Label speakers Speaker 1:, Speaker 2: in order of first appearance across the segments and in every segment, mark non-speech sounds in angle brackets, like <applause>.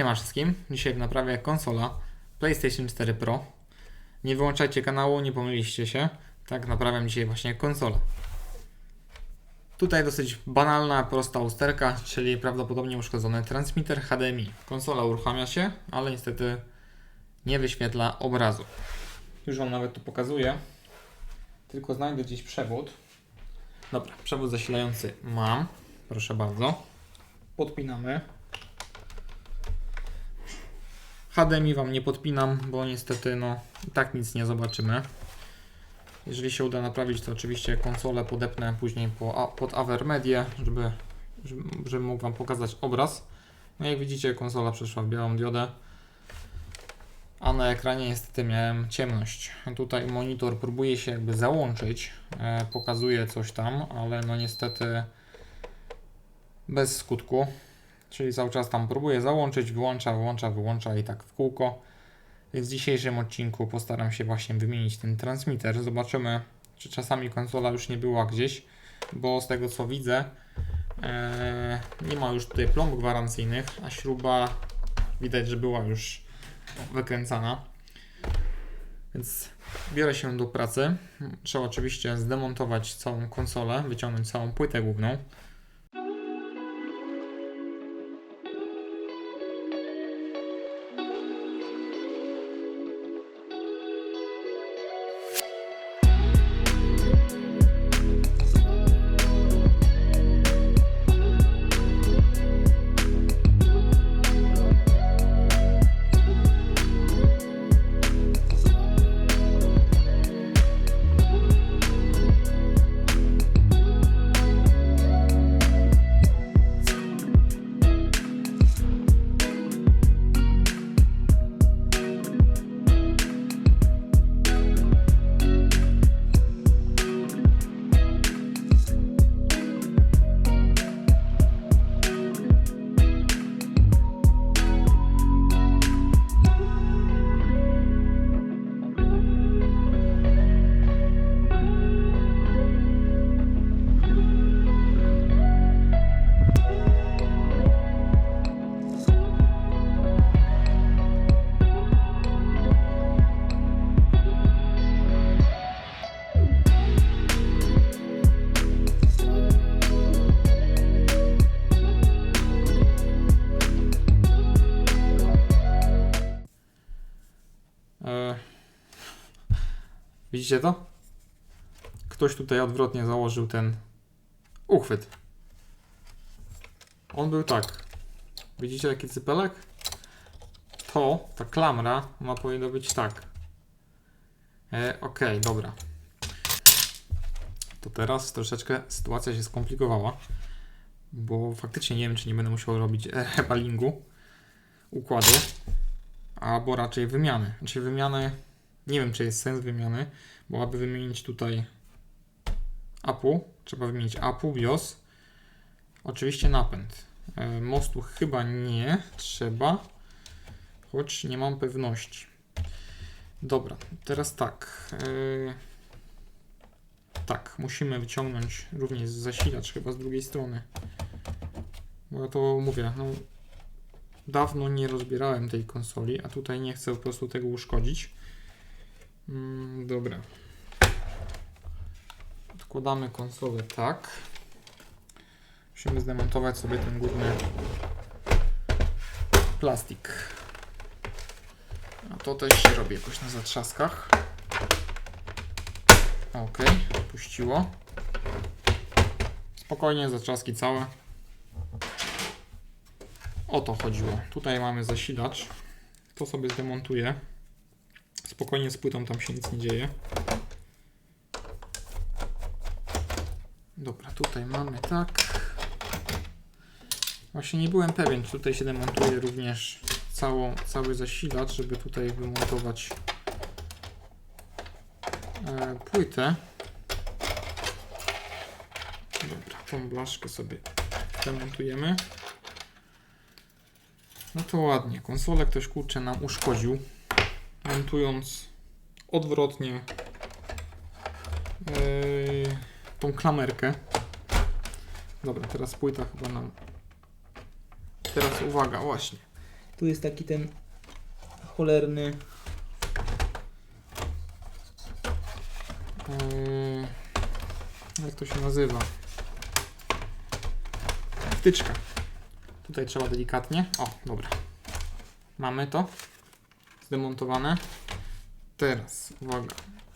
Speaker 1: Siema wszystkim. Dzisiaj w naprawie konsola PlayStation 4 Pro. Nie wyłączajcie kanału, nie pomyliliście się. Tak naprawiam dzisiaj właśnie konsolę. Tutaj dosyć banalna, prosta usterka, czyli prawdopodobnie uszkodzony transmitter HDMI. Konsola uruchamia się, ale niestety nie wyświetla obrazu. Już Wam nawet tu pokazuję. Tylko znajdę gdzieś przewód. Dobra, przewód zasilający mam. Proszę bardzo. Podpinamy. HDMI Wam nie podpinam, bo niestety no tak nic nie zobaczymy. Jeżeli się uda naprawić, to oczywiście konsolę podepnę później po, a- pod Avermedię, żeby, żeby, żeby mógł Wam pokazać obraz. No jak widzicie, konsola przeszła w białą diodę, a na ekranie niestety miałem ciemność. Tutaj monitor próbuje się jakby załączyć, e, pokazuje coś tam, ale no niestety bez skutku. Czyli cały czas tam próbuję załączyć, wyłącza, wyłącza, wyłącza i tak w kółko. Więc w dzisiejszym odcinku postaram się właśnie wymienić ten transmitter. Zobaczymy, czy czasami konsola już nie była gdzieś, bo z tego co widzę, e, nie ma już tutaj plomb gwarancyjnych, a śruba widać, że była już wykręcana. Więc biorę się do pracy. Trzeba oczywiście zdemontować całą konsolę, wyciągnąć całą płytę główną. Widzicie to? Ktoś tutaj odwrotnie założył ten uchwyt. On był tak. Widzicie jaki cypelek? To, ta klamra ma powinno być tak. E, Okej, dobra. To teraz troszeczkę sytuacja się skomplikowała, bo faktycznie nie wiem, czy nie będę musiał robić repalingu układu albo raczej wymiany. Znaczy wymiany, nie wiem czy jest sens wymiany, bo aby wymienić tutaj APU, trzeba wymienić APU, BIOS, oczywiście napęd. E, Mostu chyba nie trzeba, choć nie mam pewności. Dobra, teraz tak. e, Tak, musimy wyciągnąć również zasilacz chyba z drugiej strony. Bo ja to mówię, no, dawno nie rozbierałem tej konsoli, a tutaj nie chcę po prostu tego uszkodzić. Mm, dobra. Odkładamy konsolę tak. Musimy zdemontować sobie ten górny plastik. A to też się robi jakoś na zatrzaskach. Ok, puściło. Spokojnie, zatrzaski całe. O to chodziło. Tutaj mamy zasilacz. To sobie zdemontuję. Spokojnie z płytą tam się nic nie dzieje. Dobra, tutaj mamy tak. Właśnie nie byłem pewien, czy tutaj się demontuje również całą, cały zasilacz, żeby tutaj wymontować e, płytę. Dobra, tą blaszkę sobie demontujemy. No to ładnie. Konsolę ktoś kurczę nam uszkodził. Montując odwrotnie yy, tą klamerkę. Dobra, teraz płyta chyba nam. Teraz uwaga, właśnie. Tu jest taki ten cholerny. Eee, jak to się nazywa? Wtyczka. Tutaj trzeba delikatnie. O, dobra. Mamy to zdemontowane. Teraz, uwaga,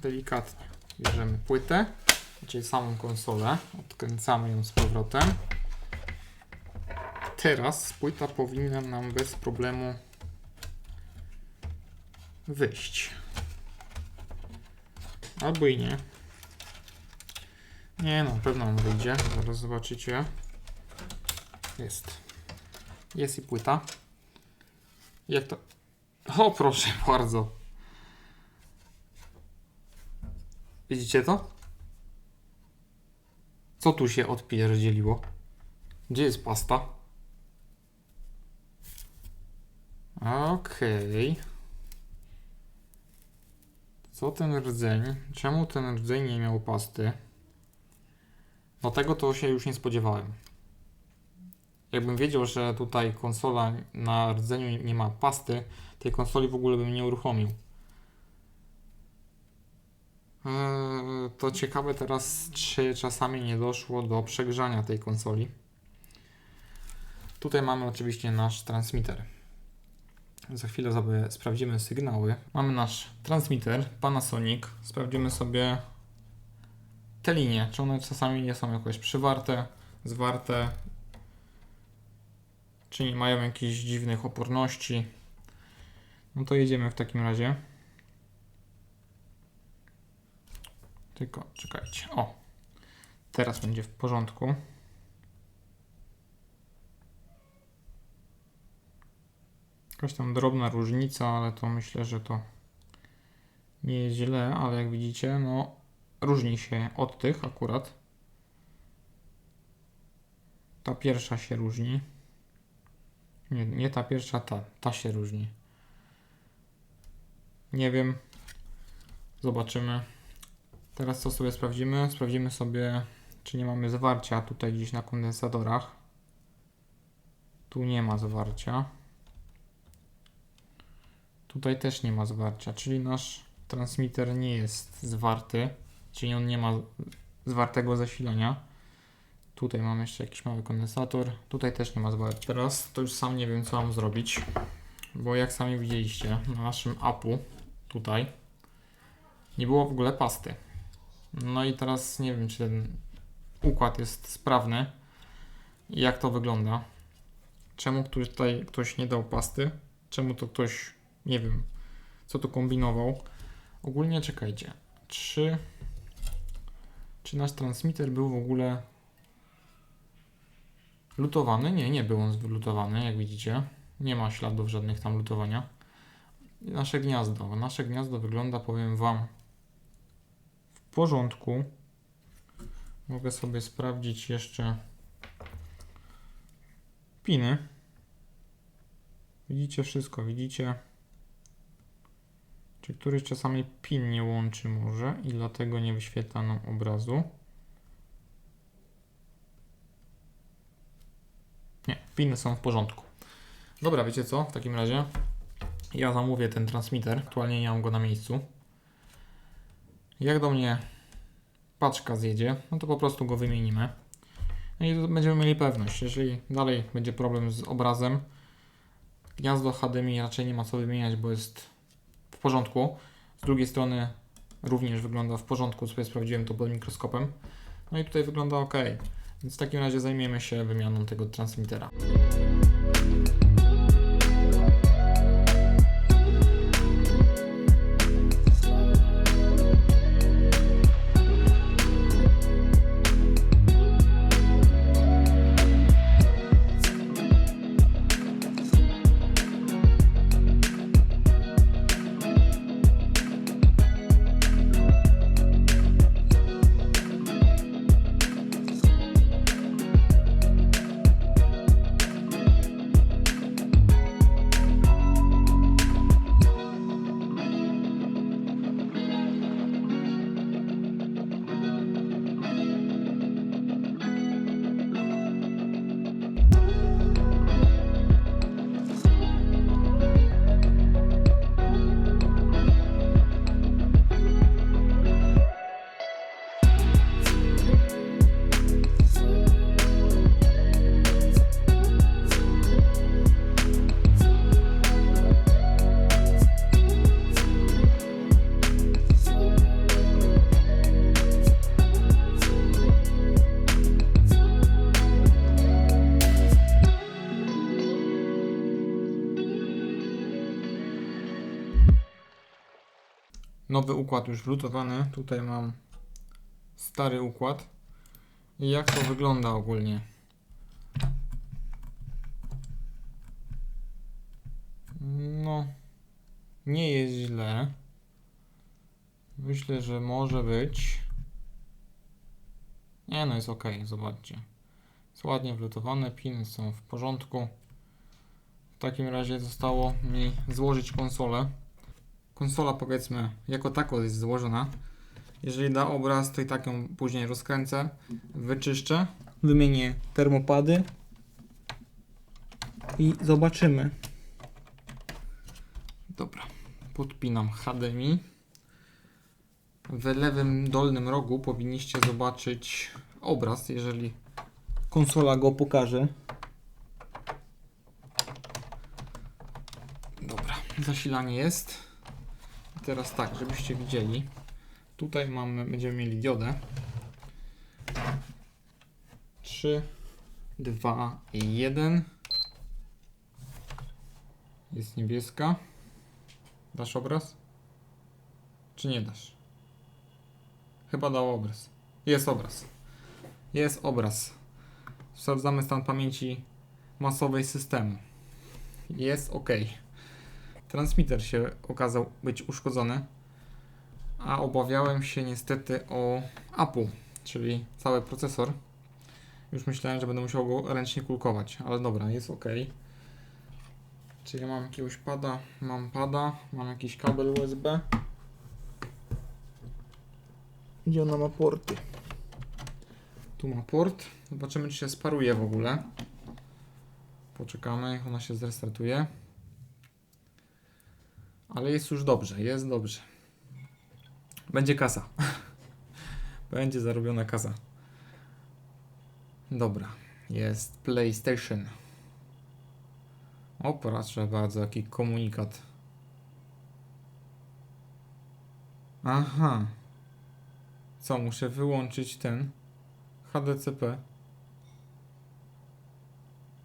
Speaker 1: delikatnie bierzemy płytę, czyli samą konsolę, odkręcamy ją z powrotem. Teraz płyta powinna nam bez problemu wyjść. Albo i nie. Nie no, na pewno on wyjdzie. Zaraz zobaczycie. Jest. Jest i płyta. Jak to? O, proszę bardzo. Widzicie to? Co tu się odpierdzieliło? Gdzie jest pasta? Okej. Co ten rdzeń? Czemu ten rdzeń nie miał pasty? No tego to się już nie spodziewałem. Jakbym wiedział, że tutaj konsola na rdzeniu nie ma pasty, tej konsoli w ogóle bym nie uruchomił. Eee, To ciekawe teraz, czy czasami nie doszło do przegrzania tej konsoli. Tutaj mamy oczywiście nasz transmitter. Za chwilę sobie sprawdzimy sygnały. Mamy nasz transmitter Panasonic. Sprawdzimy sobie te linie, czy one czasami nie są jakoś przywarte, zwarte, czy nie mają jakichś dziwnych oporności. No to jedziemy w takim razie. Tylko czekajcie. O, teraz będzie w porządku. Jakaś tam drobna różnica, ale to myślę, że to nie jest źle, ale jak widzicie, no różni się od tych akurat. Ta pierwsza się różni. Nie, nie ta pierwsza, ta, ta się różni. Nie wiem. Zobaczymy. Teraz co sobie sprawdzimy? Sprawdzimy sobie, czy nie mamy zwarcia tutaj gdzieś na kondensatorach. Tu nie ma zwarcia. Tutaj też nie ma zwarcia, czyli nasz transmitter nie jest zwarty, czyli on nie ma zwartego zasilania. Tutaj mam jeszcze jakiś mały kondensator. Tutaj też nie ma zwarcia. Teraz to już sam nie wiem, co mam zrobić, bo jak sami widzieliście, na naszym apu tutaj nie było w ogóle pasty. No i teraz nie wiem, czy ten układ jest sprawny jak to wygląda. Czemu tutaj ktoś nie dał pasty? Czemu to ktoś, nie wiem, co tu kombinował? Ogólnie czekajcie, czy, czy nasz transmitter był w ogóle lutowany? Nie, nie był on lutowany, jak widzicie. Nie ma śladów żadnych tam lutowania. Nasze gniazdo. Nasze gniazdo wygląda, powiem Wam, w porządku. Mogę sobie sprawdzić jeszcze piny. Widzicie wszystko, widzicie? Czy któryś czasami pin nie łączy może i dlatego nie wyświetla nam obrazu. Nie, piny są w porządku. Dobra, wiecie co? W takim razie ja zamówię ten transmitter. Aktualnie nie mam go na miejscu. Jak do mnie paczka zjedzie, no to po prostu go wymienimy. No i będziemy mieli pewność. Jeżeli dalej będzie problem z obrazem, gniazdo HDMI raczej nie ma co wymieniać, bo jest w porządku. Z drugiej strony również wygląda w porządku, sobie sprawdziłem to pod mikroskopem. No i tutaj wygląda ok. Więc w takim razie zajmiemy się wymianą tego transmitera. Nowy układ już wlutowany. Tutaj mam stary układ. I jak to wygląda ogólnie? No, nie jest źle. Myślę, że może być. Nie no, jest ok, zobaczcie. Jest ładnie wlutowane, piny są w porządku. W takim razie zostało mi złożyć konsolę. Konsola powiedzmy jako tako jest złożona. Jeżeli da obraz, to i tak ją później rozkręcę, wyczyszczę, wymienię termopady i zobaczymy. Dobra, podpinam HDMI. W lewym dolnym rogu powinniście zobaczyć obraz, jeżeli konsola go pokaże. Dobra, zasilanie jest. Teraz tak, żebyście widzieli. Tutaj mamy, będziemy mieli diodę. 3, 2 i 1. Jest niebieska. Dasz obraz? Czy nie dasz? Chyba dał obraz. Jest obraz. Jest obraz. Sprawdzamy stan pamięci masowej systemu. Jest ok. Transmitter się okazał być uszkodzony, a obawiałem się niestety o APU, czyli cały procesor. Już myślałem, że będę musiał go ręcznie kulkować, ale dobra, jest ok. Czy ja mam jakiegoś pada? Mam pada, mam jakiś kabel USB. Gdzie ona ma porty? Tu ma port. Zobaczymy, czy się sparuje w ogóle. Poczekamy, jak ona się zrestartuje. Ale jest już dobrze, jest dobrze. Będzie kasa. <laughs> Będzie zarobiona kasa. Dobra, jest PlayStation. O, proszę bardzo, jaki komunikat. Aha. Co, muszę wyłączyć ten HDCP?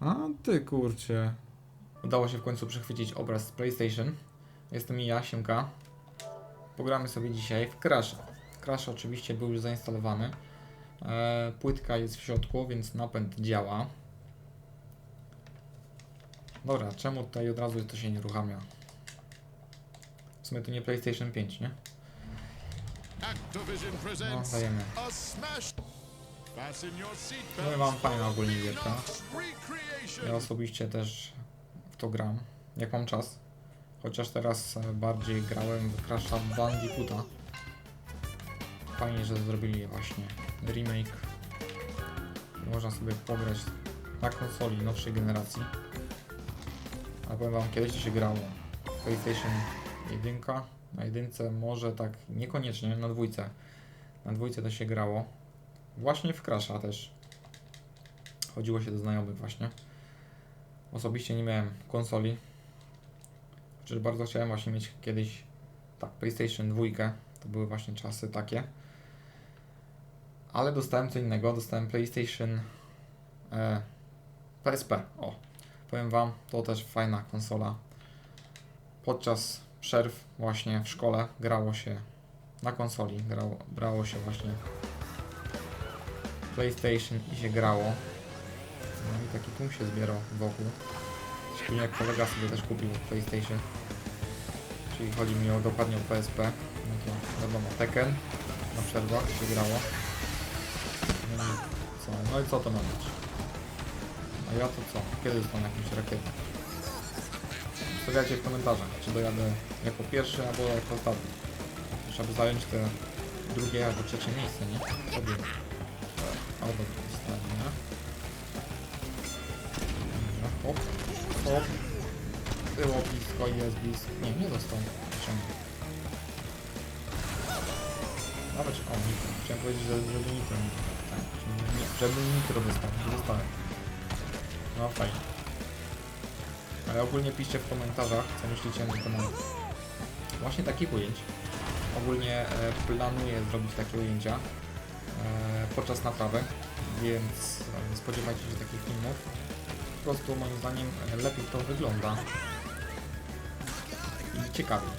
Speaker 1: A ty kurcie. Udało się w końcu przechwycić obraz z PlayStation. Jestem i ja, Siemka. Pogramy sobie dzisiaj w Crash. Crash oczywiście był już zainstalowany. E, płytka jest w środku, więc napęd działa. Dobra, czemu tutaj od razu to się nie uruchamia? W sumie to nie PlayStation 5, nie? No, dajemy. No i mam fajną ogólnie
Speaker 2: Recreation.
Speaker 1: Ja osobiście też w to gram, jak mam czas. Chociaż teraz e, bardziej grałem w Crash'a Bandicoota. Fajnie, że zrobili właśnie remake. Można sobie pograć na konsoli nowszej generacji. A powiem wam, kiedyś to się grało. PlayStation 1, na jedynce może tak niekoniecznie, na dwójce. Na dwójce to się grało. Właśnie w Crash'a też. Chodziło się do znajomych właśnie. Osobiście nie miałem konsoli. Chociaż bardzo chciałem właśnie mieć kiedyś tak, PlayStation 2. To były właśnie czasy takie. Ale dostałem co innego. Dostałem PlayStation e, PSP. O, powiem Wam, to też fajna konsola. Podczas przerw właśnie w szkole grało się na konsoli. Grało, brało się właśnie PlayStation i się grało. No i taki tłum się zbierał wokół. Jak kolega sobie też kupił PlayStation. Czyli chodzi mi o dokładnie o PSP. No to wiadomo, Tekken na przerwach się grało. No i co? No i co to ma być? A ja to co? Kiedy dostanę jakąś rakietę? Stawiajcie w komentarzach, czy dojadę jako pierwszy albo jako ostatni. Żeby zająć te drugie albo trzecie miejsce, nie? Sobie. To hop. Było blisko, jest blisko. Nie, nie dostał. Czemu? Nawet, o, nitro. Chciałem powiedzieć, że, żeby nitro nie Tak, czyli nie, żeby nitro dostał. Dostałem. No fajnie. Ale ogólnie piszcie w komentarzach, co myślicie na temat właśnie takich ujęć. Ogólnie e, planuję zrobić takie ujęcia e, podczas naprawy, więc e, spodziewajcie się takich filmów. Po prostu moim zdaniem lepiej to wygląda i ciekawiej.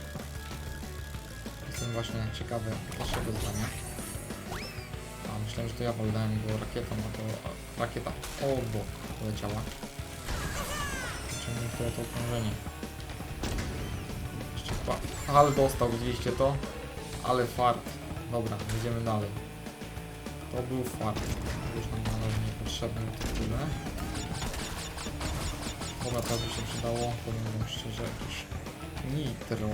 Speaker 1: jestem właśnie ciekawy waszego zdania. A, myślałem, że to ja walnąłem go rakietą, a to a, rakieta obok poleciała. Ciągnę to, to okrążenie. Jeszcze chyba... Ale dostał, widzieliście to? Ale fart. Dobra, idziemy dalej. To był fart. Już nam na razie niepotrzebny to tyle. Dobra, to by się przydało, powiem szczerze, jakieś nitro.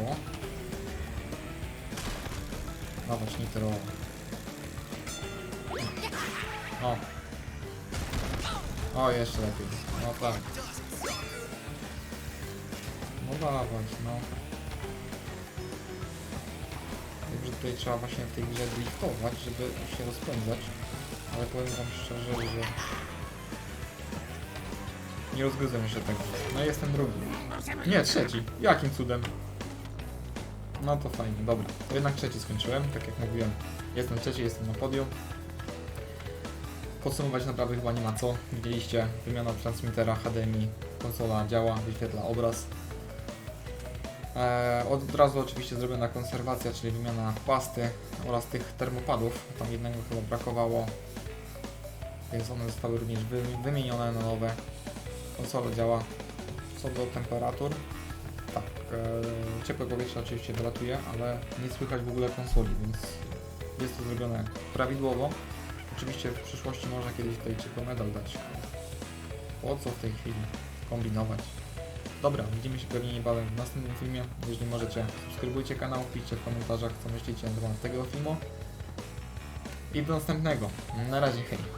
Speaker 1: Dawać nitro. O. O, jeszcze lepiej. No tak. No dawać, no. Wiem, że tutaj trzeba właśnie w tej grze driftować, żeby się rozpędzać. Ale powiem wam szczerze, że... Nie rozgryzłem jeszcze tego. No jestem drugi. Nie, trzeci. Jakim cudem? No to fajnie, dobra. To jednak trzeci skończyłem, tak jak mówiłem. Jestem trzeci, jestem na podium. Podsumować naprawdę chyba nie ma co. Widzieliście, wymiana transmitera HDMI, konsola działa, wyświetla obraz. Eee, od razu oczywiście zrobiona konserwacja, czyli wymiana pasty oraz tych termopadów. Tam jednego chyba brakowało. Więc one zostały również wy, wymienione na nowe. Konsola działa. Co do temperatur, tak, e, ciepłe powietrze oczywiście wylatuje, ale nie słychać w ogóle konsoli, więc jest to zrobione prawidłowo. Oczywiście w przyszłości można kiedyś tutaj ciepły medal dać. Po co w tej chwili kombinować? Dobra, widzimy się pewnie niebawem w następnym filmie. Jeżeli możecie, subskrybujcie kanał, piszcie w komentarzach, co myślicie na temat tego filmu. I do następnego. Na razie, hej.